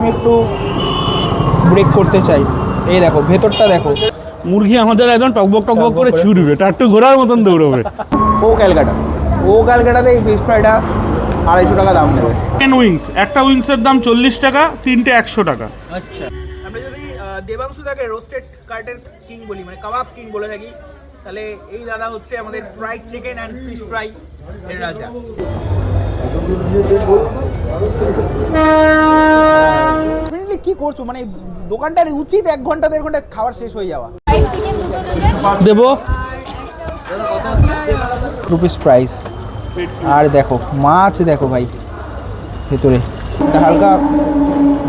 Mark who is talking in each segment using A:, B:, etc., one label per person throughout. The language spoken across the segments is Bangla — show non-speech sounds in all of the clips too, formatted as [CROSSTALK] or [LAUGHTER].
A: আমি একটু ব্রেক করতে চাই। এই দেখো ভেতরটা দেখো।
B: মুরগি আমাদের একদম টকবক টকবক করে
A: করে।
B: ছুটবে তার একটু ঘোরার মতন দৌড়বে।
A: ও ক্যালকাটা। ও ক্যালকাটাতে এই ফিশ ফ্রাইটা আড়াইশো টাকা দাম নেবে।
B: টেন উইংস একটা উইংসের দাম চল্লিশ টাকা তিনটে একশো টাকা।
A: আচ্ছা। আমরা যদি দেবাংশু তাকে রোস্টেড কার্টের কিং বলি মানে কাবাব কিং বলে থাকি তাহলে এই দাদা হচ্ছে আমাদের fried chicken and fish fry এর রাজা। Definitely কি করছ? মানে দোকানটার উচিত এক ঘণ্টা দেড় ঘণ্টা খাবার শেষ হয়ে যাওয়া।
B: দেবো?
A: রুপিস প্রাইস আর দেখো মাছ দেখো ভাই ভেতরে। হালকা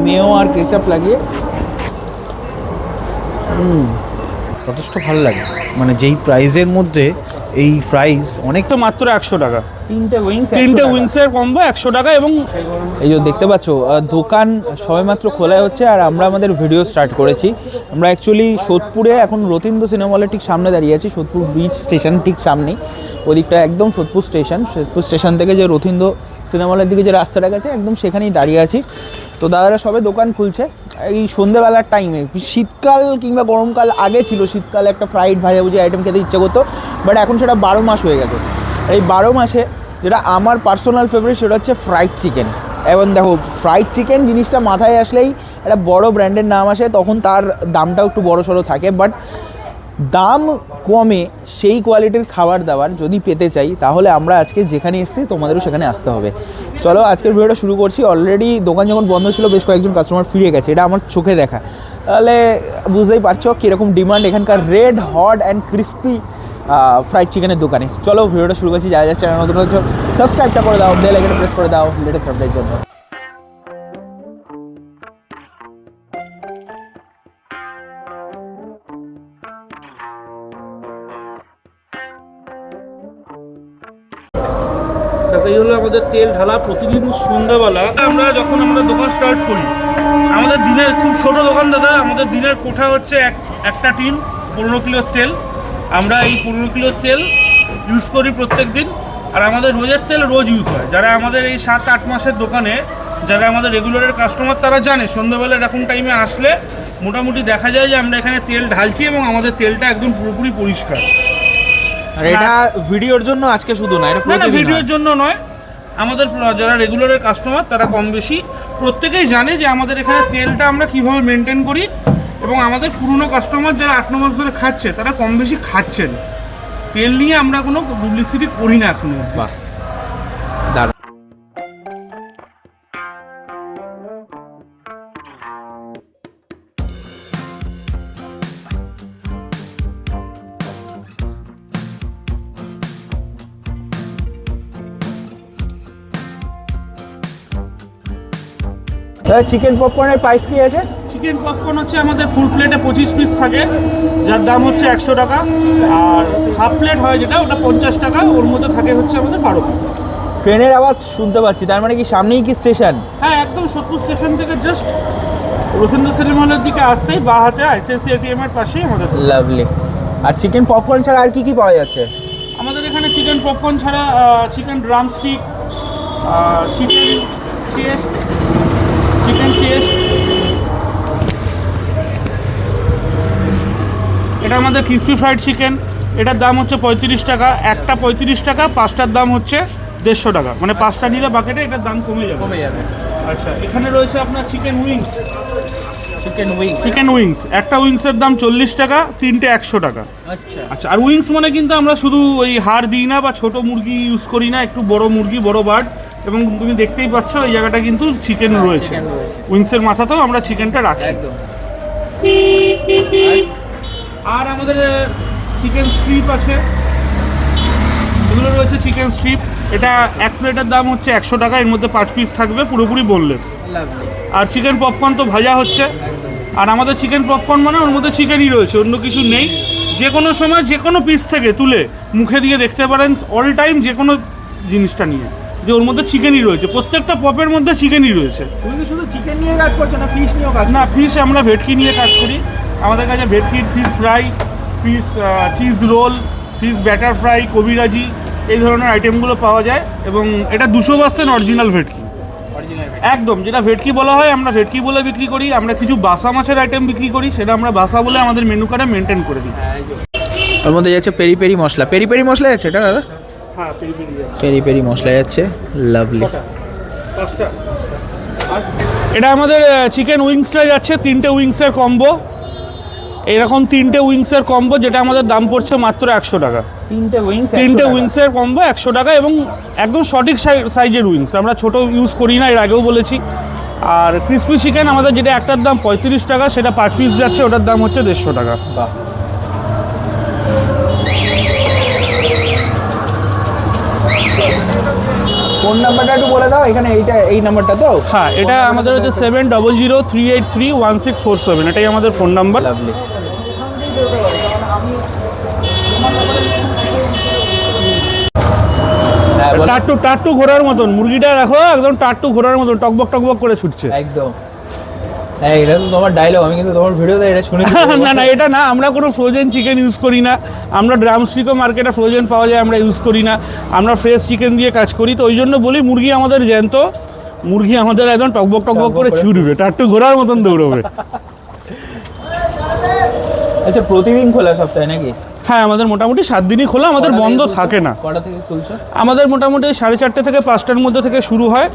A: মেও আর কেচাপ লাগিয়ে। যথেষ্ট ভালো লাগে। মানে যেই প্রাইজের মধ্যে এই প্রাইস অনেক।
B: তো মাত্র একশো টাকা।
A: তিনটে উইংস
B: তিনটে উইংসের কম্বো একশো টাকা এবং
A: এই যে দেখতে পাচ্ছ দোকান সবেমাত্র খোলা হচ্ছে আর আমরা আমাদের ভিডিও স্টার্ট করেছি। আমরা অ্যাকচুয়ালি সোদপুরে এখন রতীন্দ্র সিনেমা হলের ঠিক সামনে দাঁড়িয়ে আছি সোদপুর ব্রিজ স্টেশন ঠিক সামনেই। ওদিকটা একদম সোদপুর স্টেশন সোদপুর স্টেশন থেকে যে রথীন্দ্র সিনেমা হলের দিকে যে রাস্তাটা গেছে একদম সেখানেই দাঁড়িয়ে আছি। তো দাদারা সবে দোকান খুলছে। এই সন্ধেবেলার টাইমে শীতকাল কিংবা গরমকাল আগে ছিল শীতকালে একটা ফ্রাইড ভাজাভুজি আইটেম খেতে ইচ্ছে করতো। বাট এখন সেটা বারো মাস হয়ে গেছে। এই বারো মাসে যেটা আমার পার্সোনাল ফেভারিট সেটা হচ্ছে ফ্রাইড চিকেন এবং দেখো ফ্রাইড চিকেন জিনিসটা মাথায় আসলেই একটা বড় ব্র্যান্ডের নাম আসে, তখন তার দামটাও একটু বড় সড়ো থাকে। বাট দাম কমে সেই কোয়ালিটির খাবার দাবার যদি পেতে চাই, তাহলে আমরা আজকে যেখানে এসেছি, তোমাদেরও সেখানে আসতে হবে। চলো, আজকের ভিডিওটা শুরু করছি। অলরেডি দোকান যখন বন্ধ ছিল, বেশ কয়েকজন কাস্টমার ফিরে গেছে। এটা আমার চোখে দেখা। তাহলে বুঝতেই পারছ কীরকম ডিমান্ড এখানকার red hot and crispy fried চিকেনের দোকানে। চলো ভিডিওটা শুরু করছি, যারা যারা চ্যানেল নতুন হচ্ছে সাবস্ক্রাইবটা করে দাও বেল আইকনটা প্রেস করে দাও লেটেস্ট আপডেটের জন্য।
B: এই হলো আমাদের তেল ঢালা। প্রতিদিন সন্ধ্যাবেলা আমরা যখন আমরা দোকান স্টার্ট করি, আমাদের দিনের খুব ছোট দোকান দাদা, আমাদের দিনের কোঠা হচ্ছে এক একটা টিন, পনেরো কিলোর তেল। আমরা এই পনেরো কিলোর তেল ইউজ করি প্রত্যেক দিন। আর আমাদের রোজের তেল রোজ ইউজ হয়। যারা আমাদের এই সাত আট মাসের দোকানে যারা আমাদের রেগুলারের কাস্টমার তারা জানে সন্ধ্যাবেলা এরকম টাইমে আসলে মোটামুটি দেখা যায় যে আমরা এখানে তেল ঢালছি এবং আমাদের তেলটা একদম পুরোপুরি পরিষ্কার।
A: আর এটা ভিডিওর জন্য আজকে শুধু না এটা
B: না না ভিডিওর জন্য নয়। আমাদের যারা রেগুলারের কাস্টমার তারা কম বেশি প্রত্যেকেই জানে যে আমাদের এখানে তেলটা আমরা কীভাবে মেনটেন করি। এবং আমাদের পুরনো কাস্টমার যারা আট ন মাস ধরে খাচ্ছে তারা কম বেশি খাচ্ছেন। তেল নিয়ে আমরা কোনো পাবলিসিটি করি না এখনও।
A: বাহ। চিকেন পপকর্নের প্রাইস কি আছে?
B: চিকেন পপকর্ন হচ্ছে আমাদের ফুল প্লেটে পঁচিশ পিস থাকে যার দাম হচ্ছে একশো টাকা। আর হাফ প্লেট হয় যেটা ওটা পঞ্চাশ টাকা ওর মধ্যে থাকে হচ্ছে আমাদের বারো পিস
A: ট্রেনের আওয়াজ শুনতে পাচ্ছি তার মানে কি সামনেই কি স্টেশন
B: হ্যাঁ একদম সোদপুর স্টেশন থেকে জাস্ট রবীন্দ্র সিনেমা হলের দিকে আসতেই বা হাতে আইসিআইসি এটিএম এর পাশেই আমাদের
A: লাভলি আর চিকেন পপকর্ন ছাড়া আর কি কি পাওয়া যাচ্ছে?
B: আমাদের এখানে চিকেন পপকর্ন ছাড়া chicken drumstick chicken chest chicken chest এটা আমাদের ক্রিসপি ফ্রাইড চিকেন এটার দাম হচ্ছে পঁয়ত্রিশ টাকা একটা পঁয়ত্রিশ টাকা পাঁচটার দাম হচ্ছে দেড়শো টাকা। মানে পাঁচটা নিলে বাকেটে এটার দাম কমে যাবে।
A: কমে যাবে।
B: আচ্ছা এখানে রয়েছে আপনার chicken wings
A: chicken wing
B: chicken wings একটা উইংসের দাম চল্লিশ টাকা তিনটে একশো টাকা।
A: আচ্ছা।
B: আচ্ছা আর উইংস মানে কিন্তু আমরা শুধু ওই হাড় দিই না বা ছোট মুরগি ইউজ করি না একটু বড় মুরগি বড় বার্ড এবং তুমি দেখতেই পাচ্ছ এই জায়গাটা কিন্তু চিকেন রয়েছে। উইংসের মাথাতেও আমরা চিকেনটা রাখি।
A: একদম।
B: আর আমাদের চিকেন স্ট্রিপ আছে। এগুলো রয়েছে চিকেন স্ট্রিপ এটা এক প্লেটের দাম হচ্ছে একশো টাকা এর মধ্যে পাঁচ পিস থাকবে পুরোপুরি বোনলেস আর চিকেন পপকর্ন তো ভাজা হচ্ছে। আর আমাদের চিকেন পপকর্ন মানে ওর মধ্যে চিকেনই রয়েছে অন্য কিছু নেই। যে কোনো সময় যে কোনো পিস থেকে তুলে মুখে দিয়ে দেখতে পারেন অল টাইম যে কোনো জিনিসটা নিয়ে। যে ওর মধ্যে চিকেনই রয়েছে প্রত্যেকটা পপের মধ্যে চিকেনই রয়েছে।
A: তুমি কি শুধু চিকেন নিয়ে কাজ করছ না ফিশ নিয়েও কাজ
B: না ফিশ আমরা ভেটকি নিয়ে কাজ করি। আমাদের কাছে ভেটকির fish fry fish cheese roll fish batter fry kabiraji এই ধরনের আইটেমগুলো পাওয়া যায় এবং এটা দুশো পার্সেন্ট অরিজিনাল ভেটকি। একদম যেটা ভেটকি বলা হয় আমরা ভেটকি বলে বিক্রি করি আমরা কিছু বাসা মাছের আইটেম বিক্রি করি সেটা আমরা বাসা বলে আমাদের মেনু কার্ডে মেনটেন করে দিই।
A: ওর মধ্যে যাচ্ছে পেরি পেরি মশলা। পেরি পেরি মশলা যাচ্ছে এটা দাদা?
B: হ্যাঁ পেরি পেরি
A: মশলা যাচ্ছে লাভলি
B: এটা আমাদের চিকেন উইংসটা যাচ্ছে তিনটে উইংসের কম্বো এরকম তিনটে উইংসের কম্বো যেটা আমাদের দাম পড়ছে মাত্র একশো টাকা।
A: তিনটে উইংস
B: তিনটে উইংসের কম্বো একশো টাকা এবং একদম সঠিক সাইজের উইংস। আমরা ছোট ইউজ করি না এর আগেও বলেছি। আর ক্রিসপি চিকেন আমাদের যেটা একটার দাম পঁয়ত্রিশ টাকা সেটা পার পিস যাচ্ছে ওটার দাম হচ্ছে দেড়শো টাকা।
A: ফোন নাম্বারটা একটু বলে দাও এখানে এইটা এই নাম্বারটা তো?
B: হ্যাঁ এটা আমাদের হচ্ছে seven double zero three eight three one six four seven এটাই আমাদের ফোন নাম্বার
A: লাভলি।
B: টাট্টু টাট্টু ঘোরার মতন মুরগিটা দেখো একদম টাট্টু ঘোরার মতন টকবক টকবক করে ছুটছে।
A: একদম। হ্যাঁ এটা তো তোমার ডায়লগ আমি কিন্তু তোমার ভিডিওতে এটা শুনে [LAUGHS]
B: না না এটা না আমরা কোনো ফ্রোজেন চিকেন ইউজ করি না। আমরা মার্কেটে ফ্রোজেন পাওয়া যায় আমরা ইউজ করি না। আমরা ফ্রেশ চিকেন দিয়ে কাজ করি তো ওই জন্য বলি মুরগি আমাদের জ্যান্ত। মুরগি আমাদের একদম টকবক টকবক করে। ছুটবে টাট্টু ঘোরার মতন দৌড়বে।
A: আচ্ছা প্রতিদিন খোলা সপ্তাহে নাকি?
B: হ্যাঁ আমাদের মোটামুটি সাত দিনই খোলা আমাদের বন্ধ থাকে না। আমাদের মোটামুটি সাড়ে চারটে থেকে পাঁচটার মধ্যে থেকে শুরু হয়।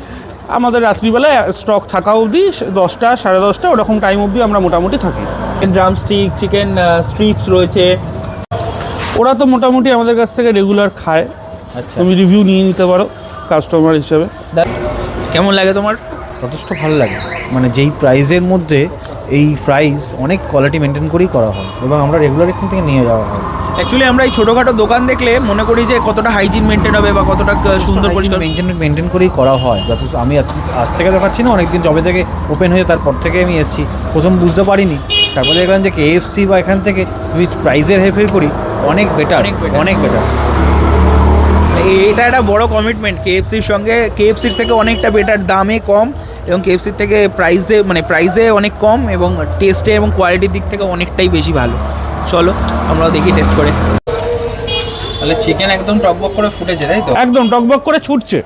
B: আমাদের রাত্রিবেলায় স্টক থাকা অবধি দশটা সাড়ে দশটা ওরকম টাইম অবধি আমরা মোটামুটি থাকি।
A: ড্রাম ড্রামস্টিক চিকেন স্ট্রিপস রয়েছে।
B: ওরা তো মোটামুটি আমাদের কাছ থেকে রেগুলার খায়।
A: আচ্ছা।
B: তুমি রিভিউ নিয়ে নিতে পারো কাস্টমার হিসেবে।
A: কেমন লাগে তোমার?
C: যথেষ্ট ভালো লাগে। মানে যেই প্রাইজের মধ্যে এই প্রাইস অনেক কোয়ালিটি মেনটেন করেই করা হয় এবং আমরা রেগুলার এখান থেকে নিয়ে যাওয়া হয়।
A: অ্যাকচুয়ালি আমরা এই ছোটোখাটো দোকান দেখলে মনে করি যে কতটা হাইজিন মেনটেন হবে বা কতটা সুন্দর পরিষ্কার
C: মেনটেন মেনটেন করেই করা হয়। যত আমি আজ থেকে দেখাচ্ছি না অনেকদিন জবে থেকে ওপেন হয়ে তারপর থেকে আমি এসেছি। প্রথম বুঝতে পারিনি। তারপরে দেখলাম যে কেএফসি বা এখান থেকে উইথ প্রাইজের হেরফের করি অনেক বেটার
A: অনেক
C: অনেক বেটার
A: এটা একটা বড় কমিটমেন্ট কেএফসির সঙ্গে কেএফসির থেকে অনেকটা বেটার দামে কম। এবং কেএফসির থেকে প্রাইসে মানে প্রাইসে অনেক কম এবং টেস্টে এবং কোয়ালিটির দিক থেকে অনেকটাই বেশি ভালো। চলো, আমরাও দেখি টেস্ট করে। তাহলে চিকেন একদম টকবক করে ফুটেছে, তাই তো?
B: একদম টকবক করে ছুটছে।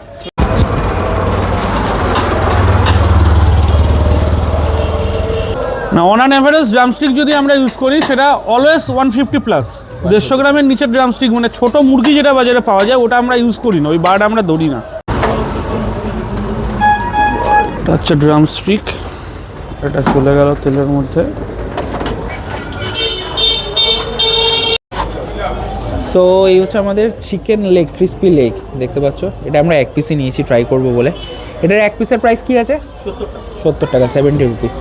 B: না অন অ্যান অ্যাভারেজ ড্রামস্টিক যদি আমরা ইউজ করি, সেটা অলওয়েজ ওয়ান ফিফটি প্লাস দেড়শো গ্রামের নিচের ড্রামস্টিক মানে ছোট মুরগি যেটা বাজারে পাওয়া যায়, ওটা আমরা ইউজ করি না, ওই বার্ড আমরা ধরি না। এটা হচ্ছে ড্রামস্টিক এটা চলে গেল তেলের মধ্যে।
A: সো এই হচ্ছে আমাদের চিকেন লেগ ক্রিস্পি লেগ দেখতে পাচ্ছ? এটা আমরা এক পিসই নিয়েছি ট্রাই করব বলে। এটার এক পিসের প্রাইস কি আছে? সত্তর টাকা সেভেন্টি রুপিস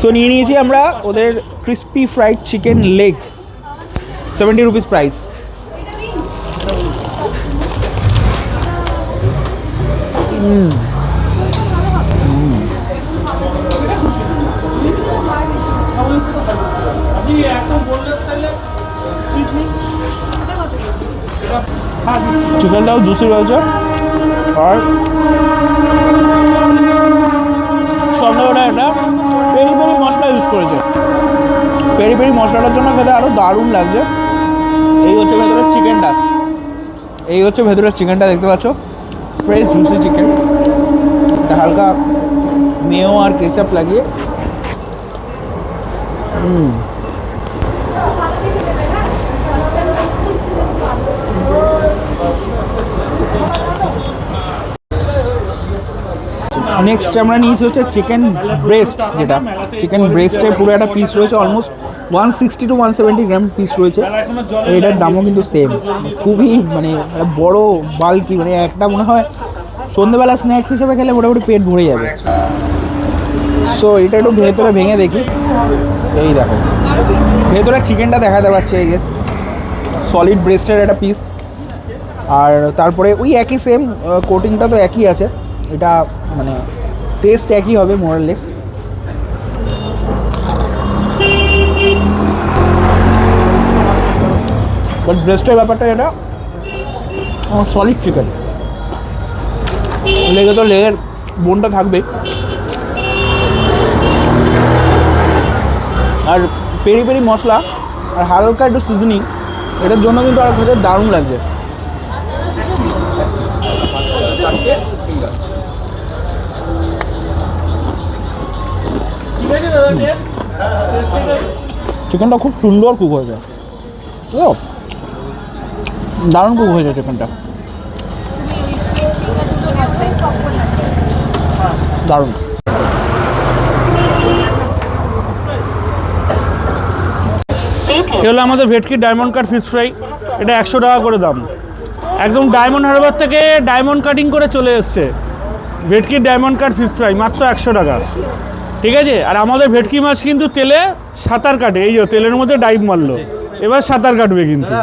A: সো নিয়ে নিয়েছি আমরা ওদের crispy fried chicken leg seventy rupees price চিকেনটাও juicy রয়েছে। আর ওরা একটা পেরি পেরি মশলা ইউজ করেছে। পেরি পেরি মশলাটার জন্য খেতে আরও দারুণ লাগছে। এই হচ্ছে ভেতরের চিকেনটা। এই হচ্ছে ভেতরের চিকেনটা দেখতে পাচ্ছ। ফ্রেশ জুসি চিকেন এটা হালকা মেও আর কেচাপ লাগিয়ে। নেক্সট আমরা নিয়েছি হচ্ছে চিকেন ব্রেস্ট যেটা। চিকেন ব্রেস্টের পুরো একটা পিস রয়েছে almost one sixty two one seventy gram piece রয়েছে। এটার দামও কিন্তু সেম খুবই মানে বড় বাল্কি মানে একটা মনে হয় সন্ধ্যেবেলা স্ন্যাক্স হিসেবে খেলে মোটামুটি পেট ভরে যাবে। সো এটা একটু ভেতরে ভেঙে দেখি। এই দেখো। ভেতরে চিকেনটা দেখাতে পারছে এই গেস সলিড ব্রেস্টের একটা পিস আর তারপরে ওই একই সেম কোটিংটা তো একই আছে। এটা মানে টেস্ট একই হবে মোরালেস বাট ব্রেস্টের ব্যাপারটা এটা সলিড চিকেন লেগে তো লেগের বোনটা থাকবে আর পেরি পেরি মশলা আর হালকা একটু সিজনিং এটার জন্য কিন্তু আর খেতে দারুণ লাগছে চিকেনটা খুব সুন্দর কুক হয়েছে। ও দারুণ কুক হয়েছে চিকেনটা দারুণ।
B: হলো আমাদের ভেটকি ডায়মন্ড কাট ফিশ ফ্রাই এটা একশো টাকা করে দাম। একদম ডায়মন্ড হারবার থেকে ডায়মন্ড কাটিং করে চলে এসছে। ভেটকির ডায়মন্ড কাট ফিশ ফ্রাই মাত্র একশো টাকা। ঠিক আছে? আর আমাদের ভেটকি মাছ কিন্তু তেলে সাঁতার কাটে। এই যে তেলের মধ্যে ডাইভ মারলো। এবার সাঁতার কাটবে কিন্তু।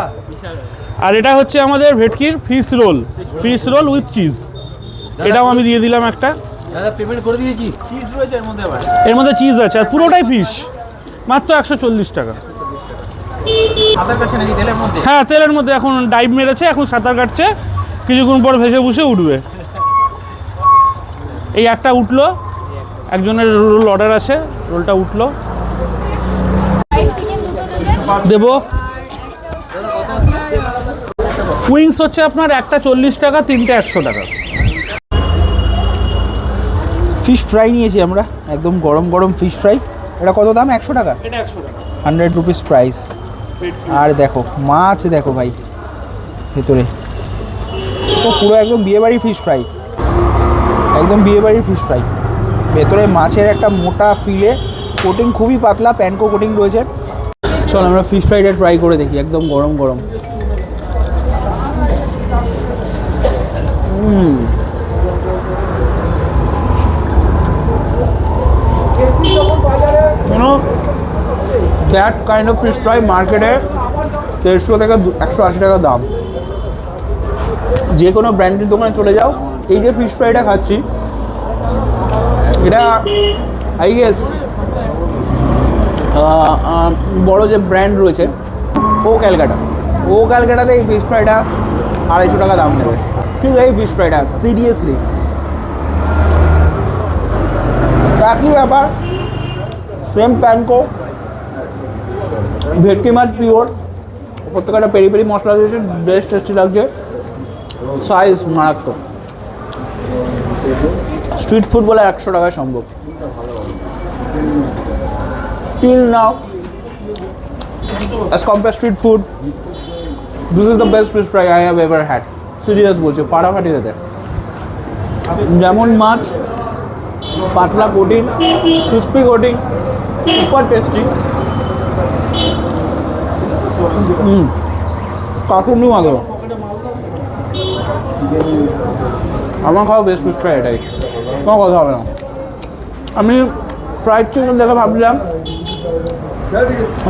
B: আর এটা হচ্ছে আমাদের ভেটকির fish roll fish roll with cheese এটাও আমি দিয়ে দিলাম একটা।
C: পেমেন্ট করে দিয়েছি। চিজ রয়েছে এর মধ্যে
B: এর মধ্যে চিজ আছে। আর পুরোটাই ফিশ মাত্র একশো চল্লিশ টাকা। হ্যাঁ তেলের মধ্যে এখন ডাইভ মেরেছে এখন সাঁতার কাটছে। কিছুক্ষণ পর ভেসে বসে উঠবে। এই একটা উঠল। একজনের রোল অর্ডার আছে রোলটা উঠল। দেবো। উইংস হচ্ছে আপনার একটা চল্লিশ টাকা তিনটে একশো টাকা।
A: ফিশ ফ্রাই নিয়েছি আমরা একদম গরম গরম ফিশ ফ্রাই। এটা কত দাম? একশো টাকা? Hundred rupees price. আর দেখো মাছ দেখো ভাই ভেতরে। তো পুরো একদম বিয়েবাড়ি ফিশ ফ্রাই। একদম বিয়েবাড়ির ফিশ ফ্রাই। ভেতরে মাছের একটা মোটা ফিলে কোটিং খুবই পাতলা প্যানকো কোটিং রয়েছে। চল আমরা ফিশ ফ্রাইটা ট্রাই করে দেখি, একদম গরম গরম। That kind of fish fry মার্কেটে দেড়শো থেকে একশো আশি টাকা দাম। যে কোনো ব্র্যান্ডের দোকানে চলে যাও, এই যে ফিশ ফ্রাইটা খাচ্ছি এটা আই গেস বড় যে ব্র্যান্ড রয়েছে, ও ক্যালকাটা। ও ক্যালকাটাতে এই ফিশ ফ্রাইটা আড়াইশো টাকা দাম নেবে। ঠিক এই ফিশ ফ্রাইটা সিরিয়াসলি একই ব্যাপার? সেম প্যানকো ভেটকি মাছ পিওর প্রত্যেকটা পেরি পেরি মশলা দিয়েছে বেশ টেস্টি লাগছে। সাইজ মারাত্মক। স্ট্রিট ফুড বলে একশো টাকায় সম্ভব। Till now as compare street food this is the best fish fry I have ever had serious বলছে খেতে যেমন মাছ, পাতলা coating crispy coating super tasty hmm কার্টুনও আগে আমার খাওয়া বেস্ট ফিশ ফ্রাই এটাই। কোনো কথা হবে না। আমি ফ্রাইড চিকেন দেখে ভাবলাম,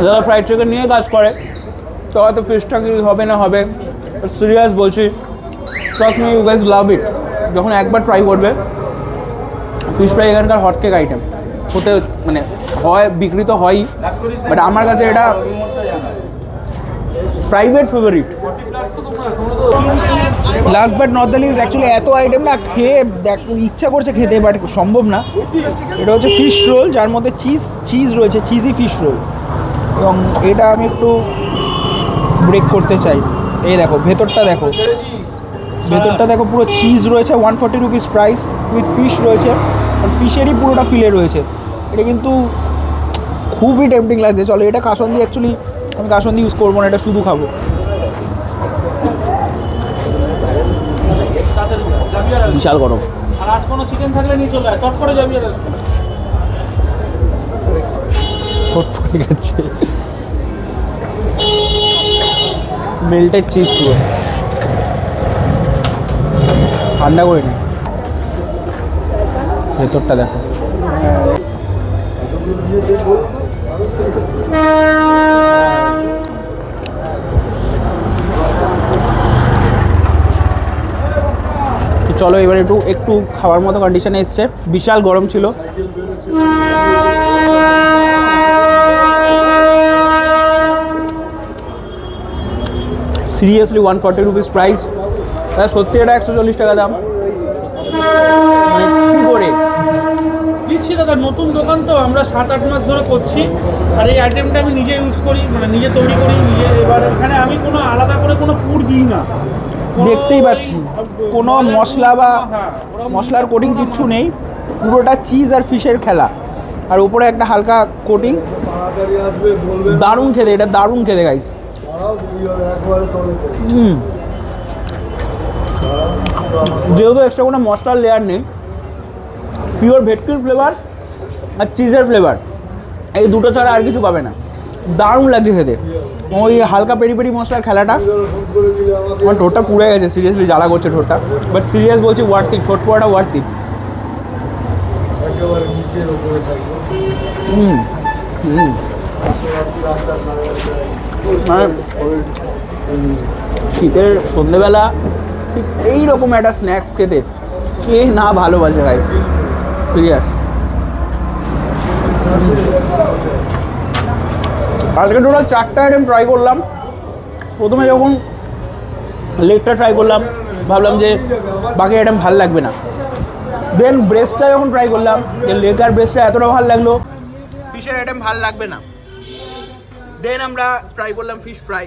A: যারা ফ্রাইড চিকেন নিয়ে কাজ করে, তো হয়তো ফিশটা কি হবে না হবে। সিরিয়াস বলছি trust me you guys love it যখন একবার ট্রাই করবে ফিশ ফ্রাই এখানকার হট কেক আইটেম হতে মানে হয়, বিক্রি তো হয়ই। বাট আমার কাছে এটা private favourite last but not the actually এত আইটেম না খেয়ে দেখ, ইচ্ছা করছে খেতে বাট সম্ভব না। এটা হচ্ছে ফিশ রোল যার মধ্যে চিজ চিজ রয়েছে চিজি ফিশ রোল এবং এটা আমি একটু ব্রেক করতে চাই। এই দেখো, ভেতরটা দেখো। ভেতরটা দেখো, পুরো চিজ রয়েছে one forty rupees price with fish রয়েছে। ফিশেরই পুরোটা ফিলে রয়েছে। এটা কিন্তু খুবই টেম্পটিং লাগছে। চলো, এটা কাসন্দি অ্যাকচুয়ালি আমি কাসন্দি ইউজ করব না, এটা শুধু খাব। বিশাল গরম।
B: আর আজ কোনো চিকেন থাকলে নিয়ে চলে চট করে যাবি আর
A: ফটফটে গেছে। মেল্টেড চিজ পুরো। ঠান্ডা করে নি। ভেতরটা দেখো। চলো এবার একটু একটু খাওয়ার মতো কন্ডিশনে এসছে। বিশাল গরম ছিল। Seriously one forty rupees price সত্যি এটা একশো চল্লিশ টাকা দাম। মানে করে?
B: দিচ্ছি দাদা, নতুন দোকান তো, আমরা সাত আট মাস ধরে করছি। আর এই আইটেমটা আমি নিজে ইউজ করি মানে নিজে তৈরি করি, নিজে এবার এখানে আমি কোনো আলাদা করে কোনো পুর দিই না।
A: দেখতেই পাচ্ছি। কোনো মশলা বা মশলার কোটিং কিচ্ছু নেই। পুরোটা চিজ আর ফিশের খেলা। আর উপরে একটা হালকা কোটিং দারুণ খেতে, এটা দারুণ খেতে গাইস হুম। যেহেতু এক্সট্রা কোনো মশলার লেয়ার নেই পিওর ভেটকির ফ্লেভার আর চিজের ফ্লেভার এই দুটো ছাড়া আর কিছু পাবে না। দারুণ লাগছে খেতে। ওই হালকা পেরি পেরি মশলার খেলাটা। আমার ঠোঁটটা পুড়ে গেছে সিরিয়াসলি জ্বালা করছে ঠোঁটটা। বাট সিরিয়াস বলছি ওয়ার্থি ঠোঁট পোড়াটা ওয়ার্থি হুম হুম। মানে শীতের সন্ধেবেলা ঠিক এইরকম একটা স্ন্যাক্স খেতে কে না ভালোবাসে গাইস সিরিয়াস আজকে টোটাল চারটা আইটেম ট্রাই করলাম। প্রথমে যখন লেগটা ট্রাই করলাম, ভাবলাম যে বাকি আইটেম ভালো লাগবে না। দেন ব্রেস্টটা যখন ট্রাই করলাম, যে লেগ আর ব্রেস্টটা এতটা ভালো লাগল। ফিশের আইটেম ভালো লাগবে না। দেন আমরা ট্রাই করলাম ফিশ ফ্রাই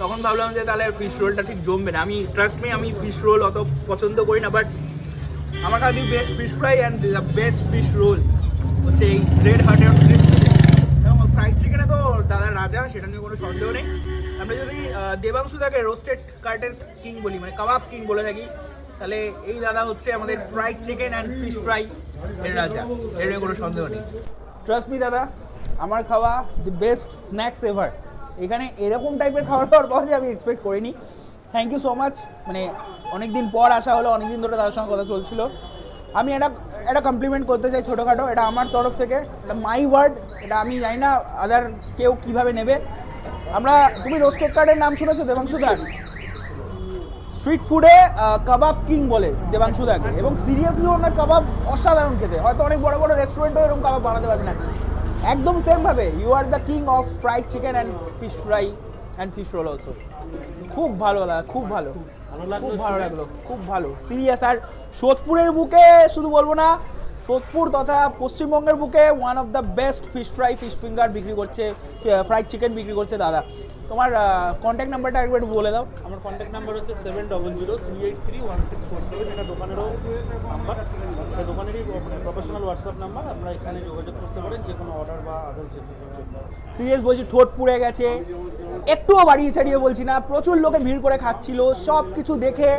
A: তখন ভাবলাম যে তাহলে ফিশ রোলটা ঠিক জমবে না। আমি ট্রাস্ট মি আমি ফিশ রোল অত পছন্দ করি না বাট আমার কাছে best fish fry and the best fish roll হচ্ছে এই রেড হার্টের ফ্রাইড চিকেনে তো দাদা রাজা, সেটা নিয়ে কোনো সন্দেহ নেই। আমরা যদি দেবাংশু দাকে রোস্টেড কার্টের কিং বলি মানে কাবাব কিং বলে থাকি, তাহলে এই দাদা হচ্ছে আমাদের fried chicken and fish fry এর রাজা। এর নিয়ে কোনো সন্দেহ নেই। ট্রাস্ট মি দাদা, আমার খাওয়া দি বেস্ট স্ন্যাক্স এভার এখানে এরকম টাইপের খাবার দাবার পাওয়া যায়, আমি এক্সপেক্ট করিনি। থ্যাংক ইউ সো মাচ মানে অনেক দিন পর আসা হলো অনেক দিন ধরে তার সঙ্গে কথা চলছিল। আমি এটা একটা কমপ্লিমেন্ট করতে চাই ছোটোখাটো, এটা আমার তরফ থেকে, এটা মাই ওয়ার্ড এটা আমি জানি না আদার কেউ কীভাবে নেবে। আমরা, তুমি রোস্টেড কার্ডের নাম শুনেছো, দেবাংশু দার স্ট্রিট ফুডে কাবাব কিং বলে দেবাংশু দাকে এবং সিরিয়াসলি ওনার কাবাব অসাধারণ খেতে। হয়তো অনেক বড় বড় রেস্টুরেন্টও এরকম কাবাব বানাতে পারবে না। একদম সেমভাবে you are the king of fried chicken and fish fry and fish roll also খুব ভালো লাগল খুব ভালো। খুব ভালো লাগল খুব ভালো। সিরিয়াস আর সোদপুরের বুকে শুধু বলব না সোদপুর তথা পশ্চিমবঙ্গের বুকে one of the best fish fry fish finger বিক্রি করছে ফ্রাইড চিকেন বিক্রি করছে দাদা। তোমার কন্ট্যাক্ট নাম্বারটা একবার বলে দাও।
B: আমার কন্ট্যাক্ট নাম্বার হচ্ছে seven double zero three eight three one six four seven এটা দোকানেরও নাম্বার এটা দোকানেরই প্রফেশনাল হোয়াটসঅ্যাপ নাম্বার আপনারা এখানে যোগাযোগ করতে পারেন যে কোনো অর্ডার বা আদার্স জন্য
A: সিরিয়াস বলছি ঠোঁট পুড়ে গেছে। একটুও বাড়িয়ে ছাড়িয়ে বলছি না প্রচুর লোকে ভিড় করে খাচ্ছিল। সব কিছু দেখে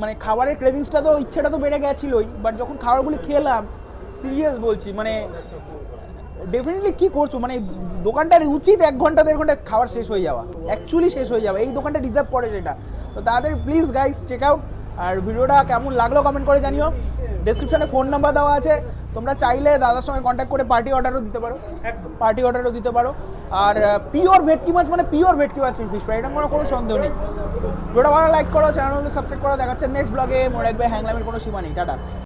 A: মানে খাবারের ক্রেভিংসটা তো ইচ্ছেটা তো বেড়ে গেছিলোই। বাট যখন খাবারগুলি খেলাম সিরিয়াস বলছি মানে ডেফিনেটলি কি করছ? মানে দোকানটার উচিত এক ঘণ্টা দেড় ঘণ্টা খাবার শেষ হয়ে যাওয়া। অ্যাকচুয়ালি শেষ হয়ে যাওয়া। এই দোকানটা রিজার্ভ করে সেটা। তো তাদের প্লিজ গাইস চেক আউট আর ভিডিওটা কেমন লাগল কমেন্ট করে জানিও। ডেসক্রিপশনে ফোন নাম্বার দেওয়া আছে। তোমরা চাইলে দাদার সঙ্গে কন্ট্যাক্ট করে পার্টি অর্ডারও দিতে পারো। পার্টি অর্ডারও দিতে পারো। আর পিওর ভেটকি মাছ মানে পিওর ভেটকি মাছ ফিশ ফ্রাই এটা কোনো কোনো সন্দেহ নেই। ভিডিওটা ভালো লাইক করো চ্যানেল সাবস্ক্রাইব করো। দেখাচ্ছে নেক্সট ব্লগে মনে রাখবে হ্যাংলামের কোনো সীমা নেই। টাটা।